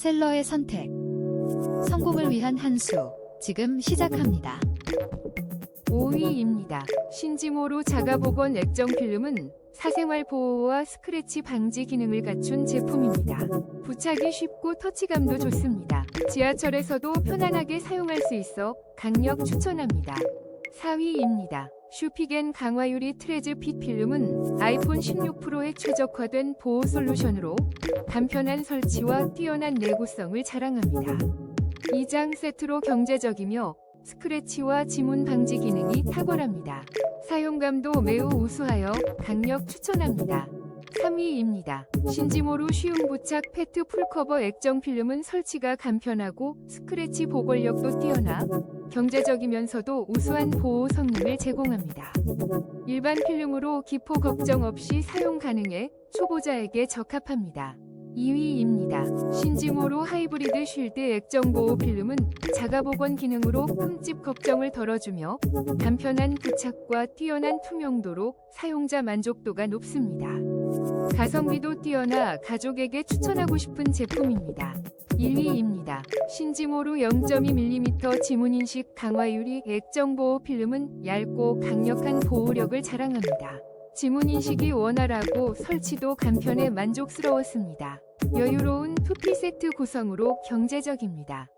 셀러의 선택. 성공을 위한 한 수. 지금 시작합니다. 5위입니다. 신지모로 자가복원 액정 필름은 사생활 보호와 스크래치 방지 기능을 갖춘 제품입니다. 부착이 쉽고 터치감도 좋습니다. 지하철에서도 편안하게 사용할 수 있어 강력 추천합니다. 4위입니다. 슈피겐 강화유리 트레즈 핏 필름은 아이폰 16 프로에 최적화된 보호 솔루션으로 간편한 설치와 뛰어난 내구성을 자랑합니다. 2장 세트로 경제적이며 스크래치와 지문 방지 기능이 탁월합니다. 사용감도 매우 우수하여 강력 추천합니다. 3위입니다. 신지모로 쉬운 부착 페트 풀커버 액정 필름은 설치가 간편하고 스크래치 보골력도 뛰어나 경제적이면서도 우수한 보호 성능을 제공합니다. 일반 필름으로 기포 걱정 없이 사용 가능해 초보자에게 적합합니다. 2위입니다. 신지모로 하이브리드 쉴드 액정 보호 필름은 자가 복원 기능으로 흠집 걱정을 덜어주며 간편한 부착과 뛰어난 투명도로 사용자 만족도가 높습니다. 가성비도 뛰어나 가족에게 추천하고 싶은 제품입니다. 1위입니다. 신지모로 0.2mm 지문인식 강화유리 액정 보호 필름은 얇고 강력한 보호력을 자랑합니다. 지문인식이 원활하고 설치도 간편해 만족스러웠습니다. 여유로운 투피 세트 구성으로 경제적입니다.